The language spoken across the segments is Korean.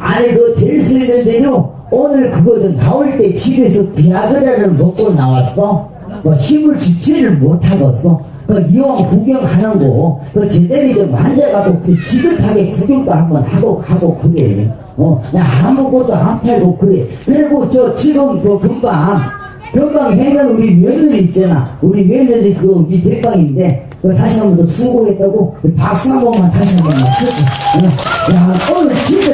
아니 그 될 수 있는데요 오늘 그거도 나올 때 집에서 비아그라를 먹고 나왔어 뭐 힘을 주체를 못하겠어 그 이왕 구경하는 거, 그 제대로 좀 만져가고, 그 지긋하게 구경도 한번 하고 가고 그래. 어, 나 아무것도 안 팔고 그래. 그리고 저 지금 그 금방, 금방 행간 우리 며느리 있잖아. 우리 며느리 그 밑에 방인데, 그 다시 한 번 더 수고했다고, 박수 한 번만 다시 한 번만 쳐줘. 어, 야, 오늘 진짜,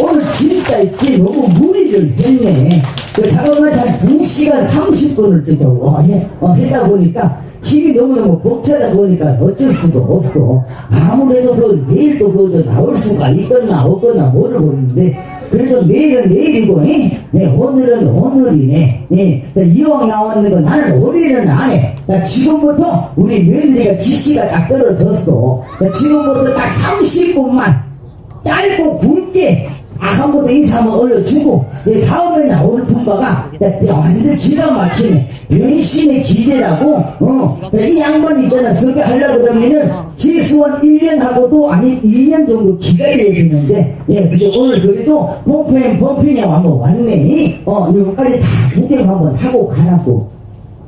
오늘 진짜 있지, 너무 무리를 했네. 그 잠깐만 한 2시간 30분을 또, 어, 해, 어, 하다 보니까, 힘이 너무너무 벅차다 보니까 어쩔 수가 없어. 아무래도 그 내일도 그저 나올 수가 있거나 없거나 모르겠는데, 그래도 내일은 내일이고, 예? 네, 오늘은 오늘이네. 예, 자, 이왕 나왔는 거 나는 올해는 안 해. 나 지금부터 우리 며느리가 지시가 딱 떨어졌어. 자, 지금부터 딱 30분만 짧고 굵게 아, 인사 한번 올려주고, 예, 다음에 나올 품바가, 완전 기가 막히네. 변신의 기재라고, 어, 자, 이 양반 있잖아, 섭외하려고 그러면은, 최소한 1년하고도, 아니, 2년 정도 기다려야 되는데, 예, 근데 오늘 그래도, pompen, 펌핑에 한번 왔네. 어, 이거까지 다 구경 한번 하고 가라고.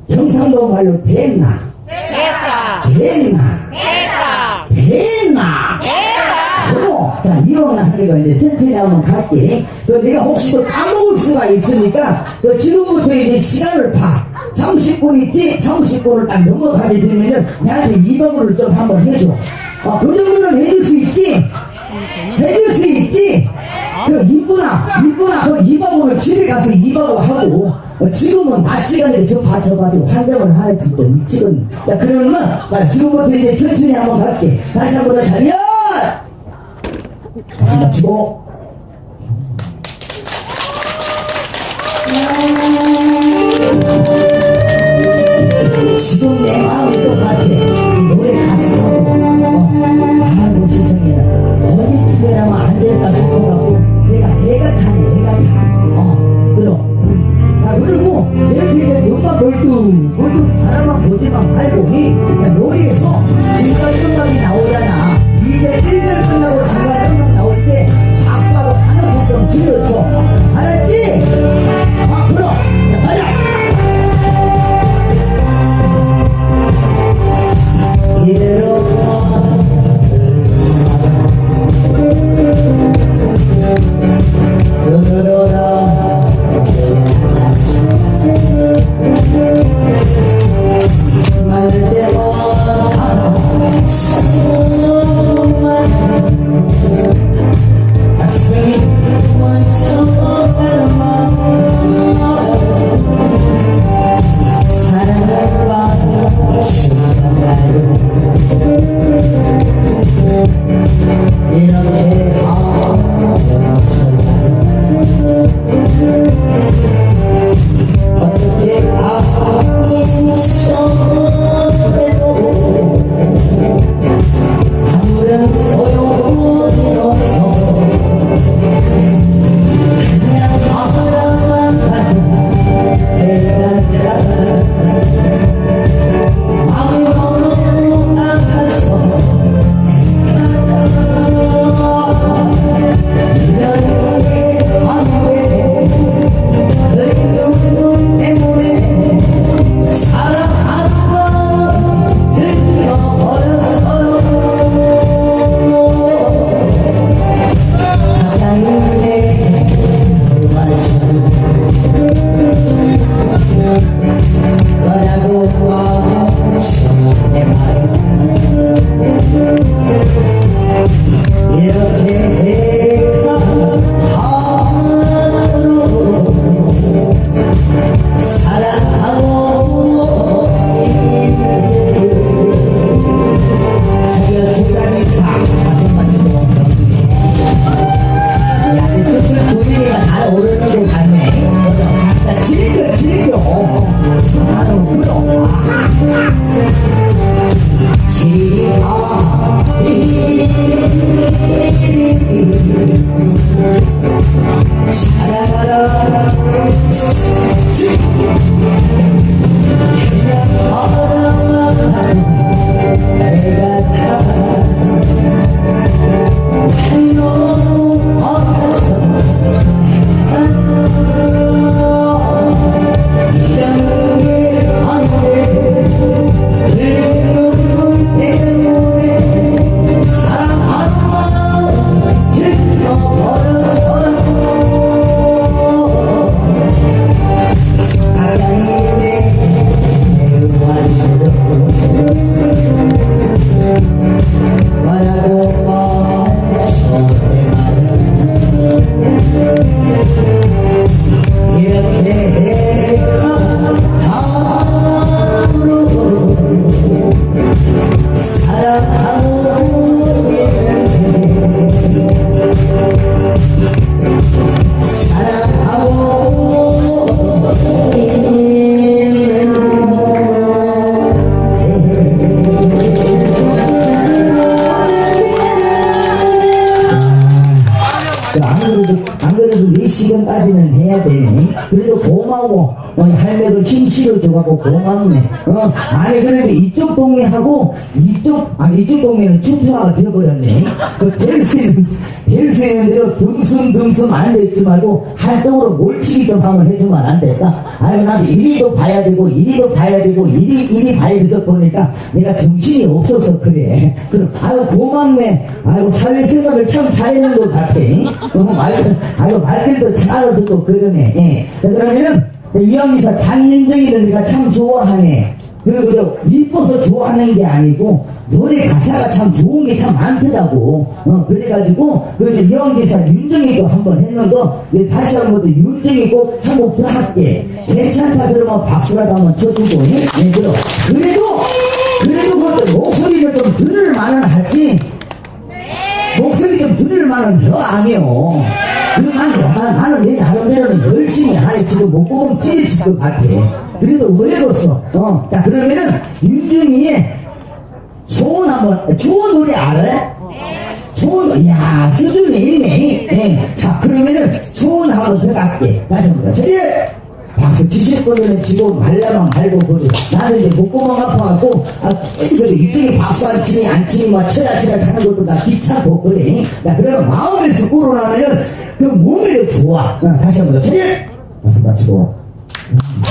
경상도 말로 됐나? 됐다. 됐나? 됐다. 됐나? 자 일어나 하니까 이제 천천히 한번 갈게 그 내가 혹시 또 까먹을 수가 있으니까 그 지금부터 이제 시간을 봐. 30분 있지? 30분을 딱 넘어가게 되면은 나한테 이방으로좀 한번 해줘. 어, 그 정도는 해줄 수 있지? 해줄 수 있지? 그 이쁘나 이쁘나 그 이방으로 집에 가서 이방으로 하고 어, 지금은 낮 시간에 저 봐 저봐 지금 환장을 하네 진짜 미치겠네. 야 그러면 나 지금부터 이제 천천히 한번 갈게. 다시 한번 더 차렷 맞추고 지금 내 마음이 똑같아. 이 노래 가사하고 어, 아이고 세상에나 어디 집에라면 안 될까 싶어갖고 내가 애가 타네 애가 타어 그럼. 나 그리고 내일 때 눈만 멀뚱 멀뚱 바라만 보지만 말고 이 야, 노래에서 음악이 나오잖아. 이제 Hey. 안 그래도, 안 그래도 4시간까지는 해야 되네. 그래도 고마워. 어, 할매도 힘 실어 줘가고 고맙네. 어, 아니, 그런데 이쪽 동네하고 이쪽, 아니, 이쪽 동네는 주파가 되어버렸네. 그, 될수 있는, 될수 있는 대로 듬슴듬슴 앉아있지 말고 한쪽으로 몰치기 좀 한번 해주면 안 될까? 아니, 나도 이리도 봐야 되고, 이리도 봐야 되고, 이리, 이리 봐야 되다 보니까 내가 정신이 없어서 그래. 그럼, 아유, 고맙네. 아이고, 사회생활을 참 잘했는 것 같아. 어, 말, 아이고, 말들도 잘 알아듣고 그러네. 예. 자, 그러면은, 이왕이사 장윤정이를 내가 참 좋아하네. 그리고 이뻐서 좋아하는 게 아니고 노래 가사가 참 좋은 게 참 많더라고. 어, 그래가지고 그 이왕기사 윤정이도 한번 했는데 예, 다시 한번 더 윤정이 꼭한 곡 더 할게. 괜찮다 그러면 박수라도 한번 쳐주고 예, 예 그럼 그래도 그래도 그것도 목소리를 좀 들을 만은 하지. 목소리 좀 들을 만은 더 아니요. 난, 나, 나는 내 나름대로는 열심히 하네. 지금 목구멍 찌릿칠 것 같아. 그래도 의외로서. 어. 자, 그러면은, 윤중이의 좋은 한번, 좋은 노래 알아? 좋은. 야 수준이 있네. 예. 자, 그러면은, 좋은 한번 더 갈게. 다시 한 번. 저기! 박수 치실 분들은 지금 말라만 말고 그래. 나는 이제 목구멍 아파갖고, 아, 그 이쪽에 박수 안 치니 안 치니 막 치라치라 하는 것도 나 귀찮고 그래. 나 그러면 마음에서 우러나면은 그 몸에도 좋아. 어, 다시 한 번 더. 저기! 박수 맞추고. 자.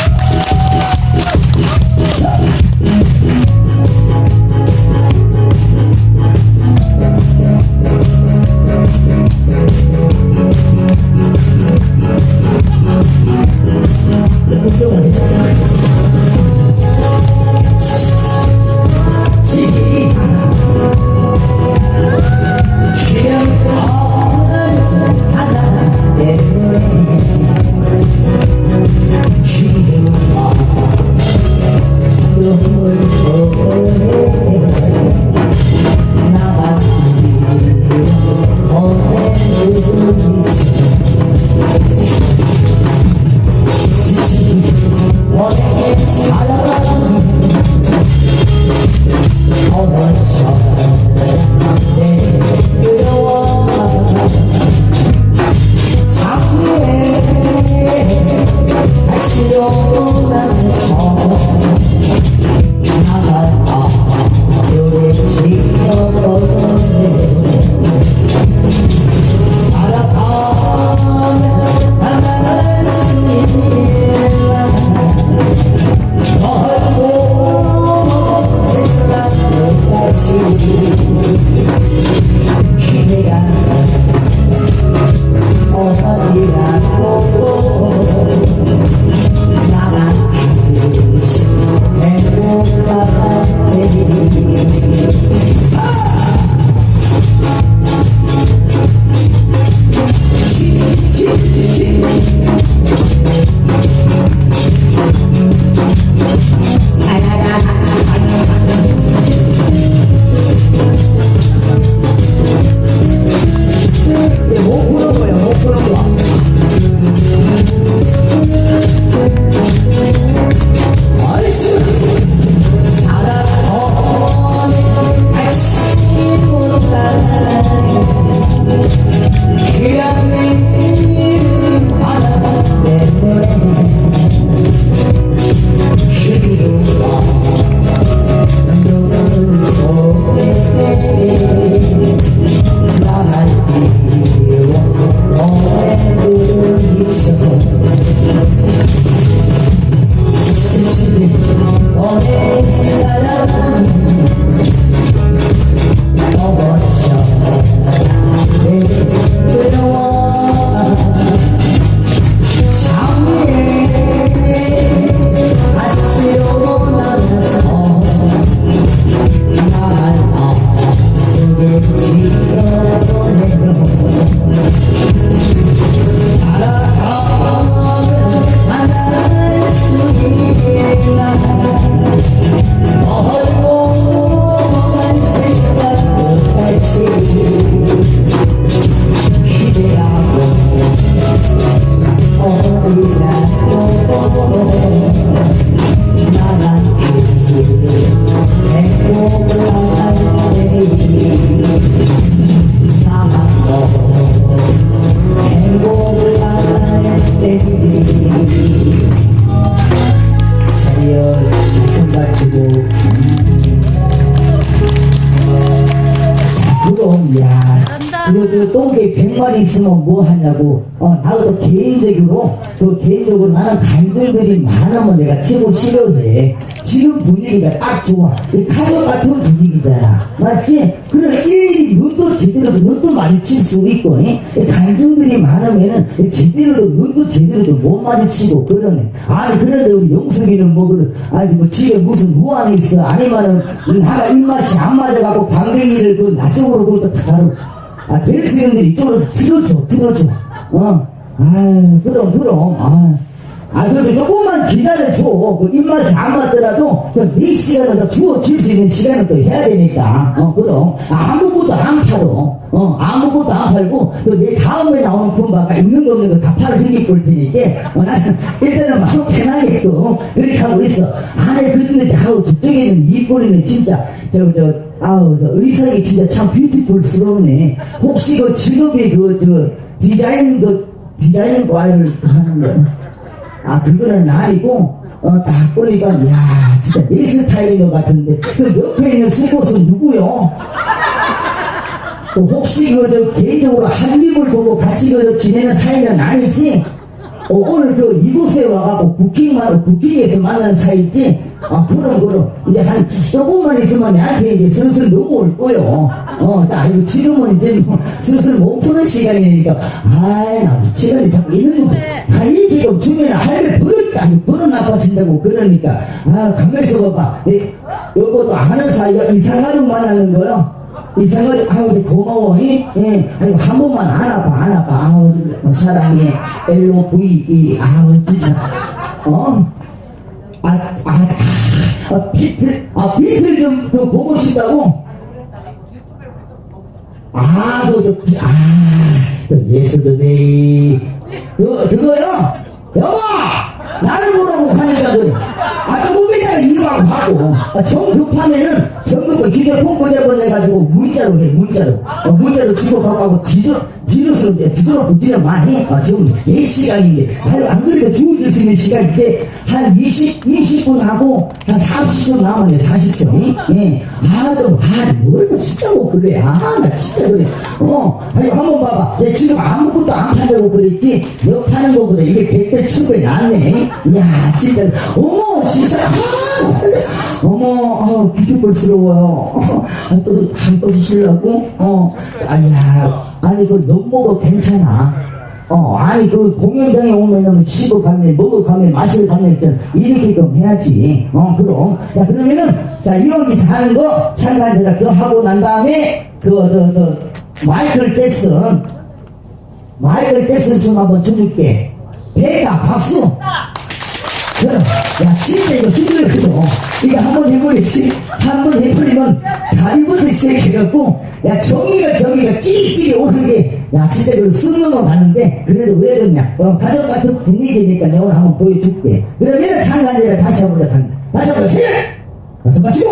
이 많으면 내가 최고 싫어해 지금 분위기가 딱 좋아 이 가족 같은 분위기잖아 맞지? 그래 일일이 눈도 제대로 눈도 마주칠 수 있고 이? 이 감정들이 많으면 은 제대로도 눈도 제대로도 못 마주치고 그러네 아니 그런데 우리 영석이는 뭐 그래 아니 뭐 집에 무슨 무안이 있어 아니면은 나가 입맛이 안 맞아갖고 방댕이를 그 나쪽으로 그것도 다 다루 아, 대리수님들이 이쪽으로 들어줘, 들어줘. 어. 아 그럼, 그럼. 아. 아, 그래도 조금만 기다려줘. 그 입맛이 안 맞더라도, 그 4시간을 더 주어질 수 있는 시간을 또 해야 되니까. 어, 그럼. 아무것도 안 팔어. 어, 아무것도 안 팔고, 그내 다음에 나오는 품바가 있는 거 없는 거 다 팔아 생길 걸 테니까, 어, 나는 일단은 마음 편하게끔 그렇게 하고 있어. 아니, 근데, 아우, 저쪽에는 이 꼴이네, 진짜. 저, 저, 아우, 저 의상이 진짜 참 뷰티풀스럽네. 혹시 그 직업이 그, 저, 디자인, 그, 디자인 과를 하는 거야? 아, 그거는 아니고, 어, 딱 보니까, 야 진짜 내 스타일인 것 같은데, 그 옆에 있는 속옷은 누구요? 그 혹시 그, 저, 개인적으로 한입을 보고 같이 그, 지내는 사이는 아니지? 어, 오늘 그, 이곳에 와가지고 부킹만, 부킹에서 만난 사이지? 아, 그럼, 그럼. 이제 한 조금만 있으면 나한테 이제 슬슬 넘어올 거요. 어, 나 이거 지금은 이제 뭐 슬슬 못 푸는 시간이니까, 아이, 나 시간이 자꾸 있는 거. 아, 이렇게 좀 주면 할배 버릇, 아니, 버릇 나빠진다고 그러니까. 아, 가만있어 봐봐. 이, 요것도 아는 사이가 이상하게 만나는 거요. 이상하게, 아우, 고마워, 이? 예. 아이고, 한 번만 안아봐, 안아봐. 아우, 사랑해. L-O-V-E. 아우, 진짜. 어? 아, 아, 아, 아, 비틀, 아, 비틀 좀, 좀 보고 싶다고? 아, 그, 저, 비- 아, 그 예스드네이. 그거, 그거요? 여보! 나를 보라고 하니까 그래. 아, 조금 있다가 이거하고 하고. 아, 정 급하면은 전국도 휴대폰 꺼내보내가지고 문자로 해, 문자로. 어, 문자로 주고받고 뒤로, 뒤로서, 뒤로 붙이려 많이. 어, 지금 4시간인데. 아유, 안 그래도 주어질 수 있는 시간인데, 한 20, 20분 하고, 한 30초 남았네, 40초. 예. 아, 너, 아, 뭘또 춥다고 그래. 아, 나 진짜 그래. 어, 아니, 한번 봐봐. 내가 지금 아무것도 안 판다고 그랬지? 너 파는 거보다 이게 100배, 1000배 낫네. 이야, 진짜. 어머, 진짜. 아, 어머, 어, 비교벌스러워요. 아, 또, 한또 주시려고? 어, 아야, 아니, 그, 너먹어 괜찮아. 어, 아니, 그, 공연장에 오면은, 씹어 가면, 먹어 가면, 마실 가면, 있잖아. 이렇게 좀 해야지. 어, 그럼. 자, 그러면은, 자, 이용기 하는 거, 잠깐, 제가 그거 하고 난 다음에, 그, 저, 저, 마이클 잭슨, 마이클 잭슨 좀 한번 쳐줄게. 배가 박수! 그럼, 야, 진짜 이거 힘들거든. 이거 한번 해버리지. 한 번 해버리면 다리부터 시작해갖고, 야, 정의가 정의가 찌릿찌릿 오는 게, 야, 진짜 그걸 썩는 거 가는데, 그래도 왜 그러냐. 어, 가족 같은 분위기니까 내가 오늘 한번 보여줄게. 그러면 장관제를 다시 한번. 다시 한번 시작! 다섯 마시고!